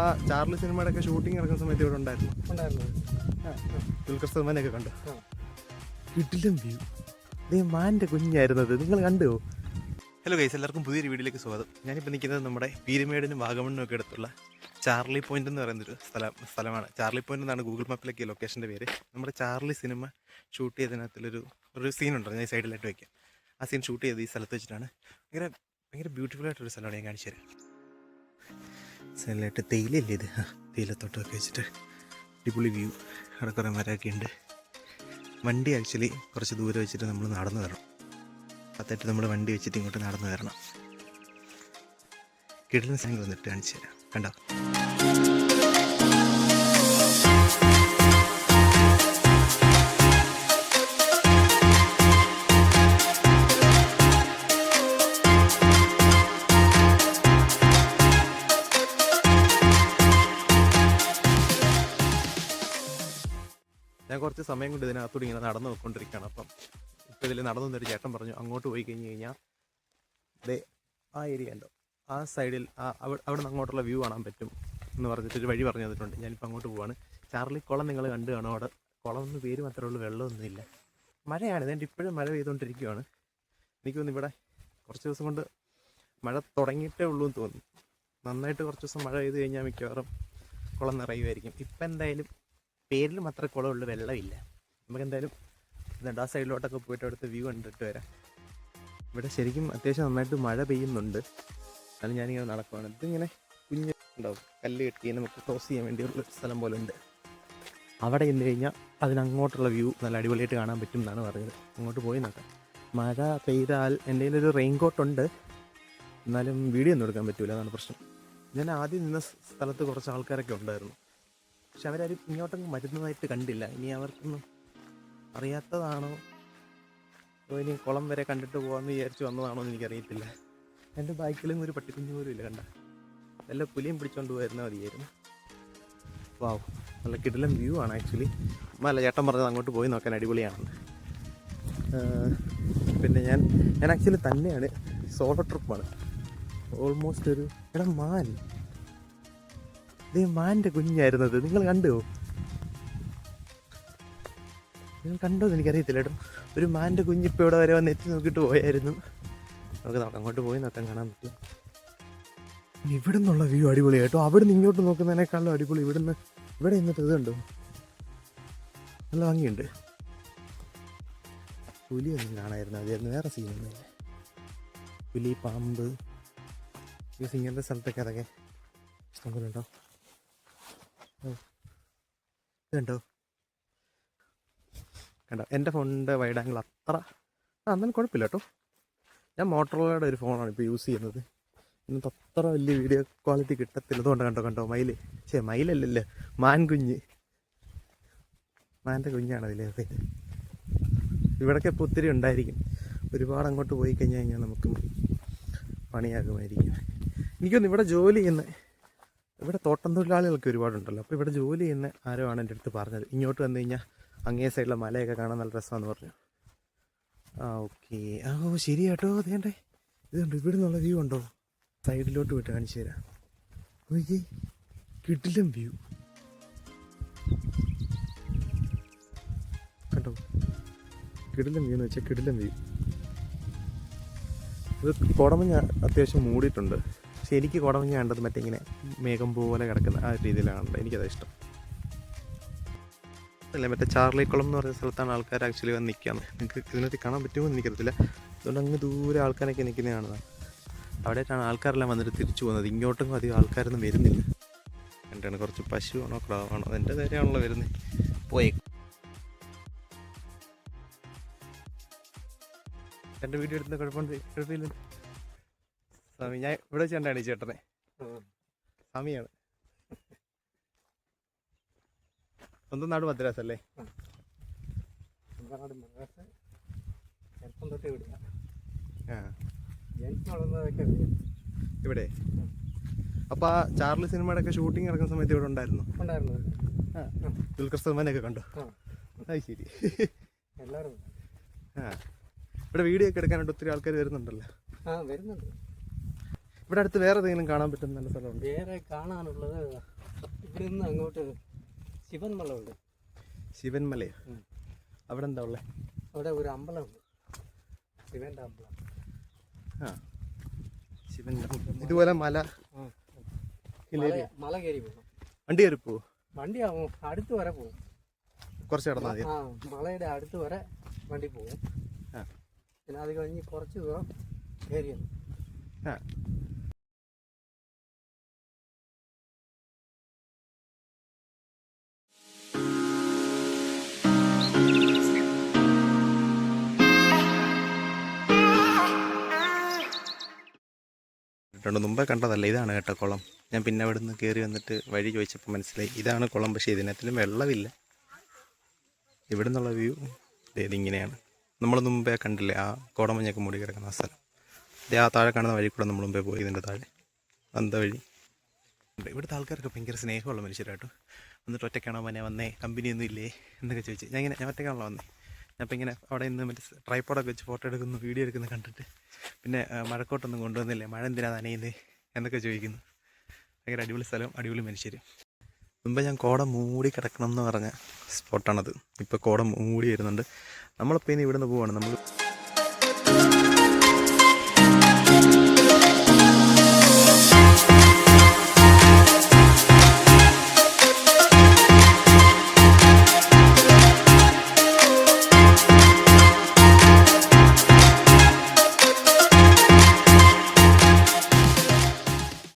ആ ചാർലി സിനിമയുടെ ഒക്കെ ഷൂട്ടിംഗ് നടക്കുന്ന സമയത്ത് ഇവിടെ ഉണ്ടായിരുന്നു. ഉണ്ടായിരുന്നു. ദുൽഖർ സൽമാനെയൊക്കെ കണ്ടു. ആ. കിട്ടിലും വ്യൂ ദേ മാന്റെ കുഞ്ഞായിരുന്നത് നിങ്ങൾ കണ്ടോ? ഹലോ ഗൈസ് എല്ലാവർക്കും പുതിയൊരു വീഡിയോയിലേക്ക് സ്വാഗതം. ഞാനിപ്പോൾ നിൽക്കുന്നത് നമ്മുടെ പീരുമേടിനും വാഗമണ്ണും ഒക്കെ അടുത്തുള്ള ചാർലി പോയിന്റ് എന്ന് പറയുന്നൊരു സ്ഥലം സ്ഥലമാണ്. ചാർലി പോയിന്റ് എന്നാണ് ഗൂഗിൾ മാപ്പിലേക്ക് ലൊക്കേഷന്റെ പേര്. നമ്മുടെ ചാർലി സിനിമ ഷൂട്ട് ചെയ്തതിനകത്തുള്ളൊരു ഒരു സീൻ ഉണ്ട് ഞാൻ സൈഡിലായിട്ട് വയ്ക്കാം ആ സീൻ ഷൂട്ട് ചെയ്ത് ഈ സ്ഥലത്ത് വെച്ചിട്ടാണ്. ഭയങ്കര ഭയങ്കര ബ്യൂട്ടിഫുൾ ആയിട്ടൊരു സ്ഥലമാണ് ഞാൻ കാണിച്ചു തരാം. സൈഡിലായിട്ട് തേയിലല്ലേ ഇത്? തേയിലത്തോട്ടമൊക്കെ വെച്ചിട്ട് അടിപൊളി വ്യൂ അവിടെ കുറേ മരമൊക്കെ ഉണ്ട്. വണ്ടി ആക്ച്വലി കുറച്ച് ദൂരെ വെച്ചിട്ട് നമ്മൾ നടന്നു തരണം അത്തായിട്ട് നമ്മൾ വണ്ടി വെച്ചിട്ട് ഇങ്ങോട്ട് നടന്നു വരണം. കിടന്ന സാധനങ്ങൾ വന്നിട്ട് കാണിച്ചു തരാം. കണ്ടോ? ഞാൻ കുറച്ച് സമയം കൊണ്ട് ഇതിനകത്തൂടെ ഇങ്ങനെ നടന്നു പോയിക്കൊണ്ടിരിക്കുകയാണ്. അപ്പം ഇപ്പോൾ ഇതിൽ നടന്നു നിന്നൊരു ചേട്ടൻ പറഞ്ഞു അങ്ങോട്ട് പോയി കഴിഞ്ഞ് കഴിഞ്ഞാൽ ദേ ആ ഏരിയ ഉണ്ടോ? ആ സൈഡിൽ ആ അവിടെ അവിടെ നിന്ന് അങ്ങോട്ടുള്ള വ്യൂ കാണാൻ പറ്റും. എന്ന് പറഞ്ഞിട്ട് ഒരു വഴി പറഞ്ഞു തന്നിട്ടുണ്ട്. ഞാനിപ്പോൾ അങ്ങോട്ട് പോവാണ്. ചാർലി കുളം നിങ്ങൾ കണ്ടു കാണും അവിടെ? കുളം എന്ന് പേര് മാത്രമേ ഉള്ളൂ വെള്ളമൊന്നുമില്ല മഴയാണ് ഇതെന്റെ ഇപ്പോഴും മഴ പെയ്തുകൊണ്ടിരിക്കുകയാണ് എനിക്ക് തോന്നുന്നു ഇവിടെ കുറച്ച് ദിവസം കൊണ്ട് മഴ തുടങ്ങിയിട്ടേ ഉള്ളൂ എന്ന് തോന്നുന്നു. നന്നായിട്ട് കുറച്ച് ദിവസം മഴ പെയ്ത് കഴിഞ്ഞാൽ മിക്കവാറും കുളം നിറയുമായിരിക്കും ഇപ്പം എന്തായാലും പേരിൽ മാത്രമേ കുളമുള്ളൂ വെള്ളമില്ല. നമുക്ക് എന്തായാലും ഇതുണ്ട്. ആ സൈഡിലോട്ടൊക്കെ പോയിട്ട് അവിടുത്തെ വ്യൂ കണ്ടിട്ട് വരാം. ഇവിടെ ശരിക്കും അത്യാവശ്യം നന്നായിട്ട് മഴ പെയ്യുന്നുണ്ട്. അതിൽ ഞാനിങ്ങനെ നടക്കുവാണ്. ഇതിങ്ങനെ കുഞ്ഞ് ഉണ്ടാവും. കല്ല് കെട്ടി നമുക്ക് ക്രോസ് ചെയ്യാൻ വേണ്ടിയുള്ള സ്ഥലം പോലെ ഉണ്ട് അവിടെ ചെന്ന് കഴിഞ്ഞാൽ അതിനങ്ങോട്ടുള്ള വ്യൂ നല്ല അടിപൊളിയായിട്ട് കാണാൻ പറ്റും എന്നാണ് പറഞ്ഞത്. അങ്ങോട്ട് പോയി നോക്കാം. മഴ പെയ്താൽ എന്റെ കയ്യിലൊരു റെയിൻ കോട്ട് ഉണ്ട്. എന്നാലും വീഡിയോ ഒന്നും എടുക്കാൻ പറ്റൂല. എന്നാണ് പ്രശ്നം. ഞാൻ ആദ്യം നിന്ന സ്ഥലത്ത് കുറച്ച് ആൾക്കാരൊക്കെ ഉണ്ടായിരുന്നു. പക്ഷെ അവരാരും ഇങ്ങോട്ടൊന്നും വരുന്നതായിട്ട് കണ്ടില്ല. ഇനി അവർക്കൊന്നും അറിയാത്തതാണോ? അതോ ഇനി കുളം വരെ കണ്ടിട്ട് പോകാമെന്ന് വിചാരിച്ച് വന്നതാണോ എന്ന് എനിക്കറിയത്തില്ല. എന്റെ ബാക്കിലും ഒരു പട്ടിക്കുഞ്ഞു പോലും ഇല്ല കണ്ട. നല്ല പുലിയും പിടിച്ചോണ്ട് പോയിരുന്നാൽ മതിയായിരുന്നു. വാവ് നല്ല കിടിലം വ്യൂ ആണ് ആക്ച്വലി അല്ല ചേട്ടൻ പറഞ്ഞത് അങ്ങോട്ട് പോയി നോക്കാൻ അടിപൊളിയാണ്. പിന്നെ ഞാൻ ഞാൻ ആക്ച്വലി തന്നെയാണ് സോളോ ട്രിപ്പാണ് ഓൾമോസ്റ്റ് ഒരു എടാ മാൻ ഇതേ മാന്റെ കുഞ്ഞായിരുന്നത് നിങ്ങൾ കണ്ടോ? നിങ്ങൾ കണ്ടോ എന്ന് എനിക്കറിയത്തില്ല കേട്ടോ ഒരു മാന്റെ കുഞ്ഞിപ്പോൾ ഇവിടെ വരെ വന്ന് എത്തി നോക്കിയിട്ട് പോയായിരുന്നു. നമുക്ക് നോക്കാം അങ്ങോട്ട് പോയി നോക്കാം കാണാൻ പറ്റും ഇവിടെ നിന്നുള്ള വ്യൂ അടിപൊളി കേട്ടോ. അവിടെ നിന്ന് ഇങ്ങോട്ട് നോക്കുന്നതിനേക്കാളും അടിപൊളി ഇവിടെ നിന്ന് ഇവിടെ നിന്നിട്ട് ഇതുണ്ടോ നല്ല ഭംഗിയുണ്ട്. പുലിയൊന്നും കാണായിരുന്നു അതായിരുന്നു വേറെ സീനൊന്നുമില്ല പുലി പാമ്പ് ഇങ്ങനത്തെ സ്ഥലത്തൊക്കെ അതൊക്കെ ഇഷ്ടംപോലെ ഉണ്ടോ? ഇതുണ്ടോ? കണ്ടോ? എന്റെ ഫോണിന്റെ വൈഡ് ആംഗിൾ അത്ര ആ എന്നാലും കുഴപ്പമില്ല കേട്ടോ. ഞാൻ മോട്ടറോളയുടെ ഒരു ഫോണാണ് ഇപ്പോൾ യൂസ് ചെയ്യുന്നത്. ഇന്നത്തെ അത്ര വലിയ വീഡിയോ ക്വാളിറ്റി കിട്ടത്തില്ല. അതുകൊണ്ട് കണ്ടോ കണ്ടോ? മയിൽ ചേ മയിലല്ലല്ലേ? മാൻകുഞ്ഞ് മാന്റെ കുഞ്ഞാണ് അതിലെ ഇവിടൊക്കെ ഇപ്പോൾ ഒത്തിരി ഉണ്ടായിരിക്കും. ഒരുപാട് അങ്ങോട്ട് പോയി കഴിഞ്ഞ് കഴിഞ്ഞാൽ നമുക്ക് പണിയാകുമായിരിക്കും. എനിക്കൊന്ന് ഇവിടെ ജോലി ചെയ്യുന്ന ഇവിടെ തോട്ടം തൊഴിലാളികളൊക്കെ ഒരുപാടുണ്ടല്ലോ. അപ്പോൾ ഇവിടെ ജോലി ചെയ്യുന്ന ആരോ ആണ് എന്റെ അടുത്ത് പറഞ്ഞത്. ഇങ്ങോട്ട് വന്നു കഴിഞ്ഞാൽ അങ്ങേ സൈഡിലെ മലയൊക്കെ കാണാൻ നല്ല രസമാണെന്ന് പറഞ്ഞു. ആ ഓക്കെ ആ ഓ ശരി കേട്ടോ. അതേണ്ടേ ഇതുണ്ട് ഇവിടെ നിന്നുള്ള വ്യൂ ഉണ്ടോ സൈഡിലോട്ട് പോയിട്ട് കാണിച്ചു തരാം. നോക്കി കിട്ടിലും വ്യൂ കണ്ടോ? കിടിലം വ്യൂ എന്ന് വെച്ചാൽ കിടിലം വ്യൂ ഇത് കോടമഞ്ഞ അത്യാവശ്യം മൂടിയിട്ടുണ്ട്. പക്ഷെ എനിക്ക് കുടമഞ്ഞ കണ്ടത് മറ്റേ ഇങ്ങനെ മേഘം പോലെ കിടക്കുന്ന ആ രീതിയിലാണ് എനിക്കത് ഇഷ്ടം. അല്ല മറ്റേ ചാർലിക്കുളം എന്ന് പറയുന്ന സ്ഥലത്താണ് ആൾക്കാർ ആക്ച്വലി വന്ന് നിൽക്കുന്നത് നിങ്ങൾക്ക് ഇതിനകത്ത് കാണാൻ പറ്റുമോ എന്ന് എനിക്കറിയത്തില്ല. അതുകൊണ്ട് അങ്ങ് ദൂരെ ആൾക്കാരൊക്കെ നിൽക്കുന്ന കാണുന്നത്. അവിടെയായിട്ടാണ് ആൾക്കാരെല്ലാം വന്നിട്ട് തിരിച്ചു പോകുന്നത്. ഇങ്ങോട്ടും അധികം ആൾക്കാരൊന്നും വരുന്നില്ല. കണ്ടാണ് കുറച്ച് പശു പശുവാണോ ക്രാവാണോ എന്റെ നേരെയാണല്ലോ വരുന്നത്. പോയി. എന്റെ വീഡിയോ എടുക്കുന്ന കുഴപ്പമുണ്ട് കുഴപ്പമില്ല. സ്വാമി ഞാൻ ഇവിടെ ചെണ്ടാണ് ചേട്ടനെ. സ്വാമിയാണ് സ്വന്തം നാട് മദ്രാസ് അല്ലേ? ഇവിടെ? അപ്പോൾ ആ ചാർലി സിനിമയുടെ ഒക്കെ ഷൂട്ടിംഗ് നടക്കുന്ന സമയത്ത് ഇവിടെ ഉണ്ടായിരുന്നു. ദുൽഖർ സൽമാനെയൊക്കെ കണ്ടു. അത് ശരി. എല്ലാവരും ഇവിടെ വീഡിയോ ഒക്കെ എടുക്കാനായിട്ട് ഒത്തിരി ആൾക്കാർ വരുന്നുണ്ടല്ലോ. വരുന്നുണ്ട്. ഇവിടെ അടുത്ത് വേറെ എന്തെങ്കിലും കാണാൻ പറ്റുന്ന നല്ല സ്ഥലമുണ്ട്? വേറെ കാണാനുള്ളത് ഇവിടെ നിന്ന് അങ്ങോട്ട് ശിവൻമല ഉണ്ട് ശിവൻമല. അവിടെ എന്താ ഉള്ളത് അവിടെ ഒരു അമ്പലമുണ്ട്. ശിവന്റെ അമ്പലം. ആ. ശിവൻ ഇതുപോലെ മല മല- കയറി പോകും വണ്ടി കയറി പോകും വണ്ടി ആവും അടുത്ത് വരെ പോകും കുറച്ച് കിടന്നാൽ മതി ആ മലയുടെ അടുത്ത് വരെ വണ്ടി പോകും ആ. പിന്നെ അത് കഴിഞ്ഞ് കുറച്ച് ദൂരം കയറിയത് ആ. ണ്ട് മുമ്പേ കണ്ടതല്ല ഇതാണ് കേട്ടോ കുളം. ഞാൻ പിന്നെ അവിടെ നിന്ന് കയറി വന്നിട്ട് വഴി ചോദിച്ചപ്പോൾ മനസ്സിലായി ഇതാണ് കുളം പക്ഷേ ഇതിനകത്തിലും വെള്ളമില്ല. ഇവിടെ നിന്നുള്ള വ്യൂ ഇതിങ്ങനെയാണ്. നമ്മൾ മുമ്പേ കണ്ടില്ലേ ആ കോടമഞ്ഞൊക്കെ മൂടി കിടക്കുന്ന ആ സ്ഥലം. ദേ ആ താഴെ കാണുന്ന വഴി കൂടെ നമ്മൾ മുമ്പേ പോയി ഇതിന്റെ താഴെ. അന്ത വഴി. ഇവിടുത്തെ ആൾക്കാർക്ക് ഭയങ്കര സ്നേഹമുള്ള മനുഷ്യരാട്ടോ. എന്നിട്ട് ഒറ്റയ്ക്കാണോ മനെ വന്നേ? കമ്പനിയൊന്നും ഇല്ലേ? എന്നൊക്കെ ചോദിച്ചു. ഞാൻ ഇങ്ങനെ ഞാൻ ഒറ്റയ്ക്കാണല്ലോ വന്നേ. ഇപ്പം ഇങ്ങനെ അവിടെ നിന്ന് മറ്റേ ട്രൈപ്പോഡൊക്കെ വെച്ച് ഫോട്ടോ എടുക്കുന്നു വീഡിയോ എടുക്കുന്നു കണ്ടിട്ട്. പിന്നെ മഴക്കോട്ടൊന്നും കൊണ്ടുവന്നില്ലേ? മഴ എന്തിനാ നനയുന്നത് എന്നൊക്കെ ചോദിക്കുന്നു. ഭയങ്കര അടിപൊളി സ്ഥലം അടിപൊളി മനുഷ്യർ മുമ്പ് ഞാൻ കോട മൂടി കിടക്കണം എന്ന് പറഞ്ഞ സ്പോട്ടാണത് ഇപ്പോൾ കോട മൂടി വരുന്നുണ്ട്. നമ്മളിപ്പോൾ ഇനി ഇവിടുന്ന് പോവാണ്. നമ്മൾ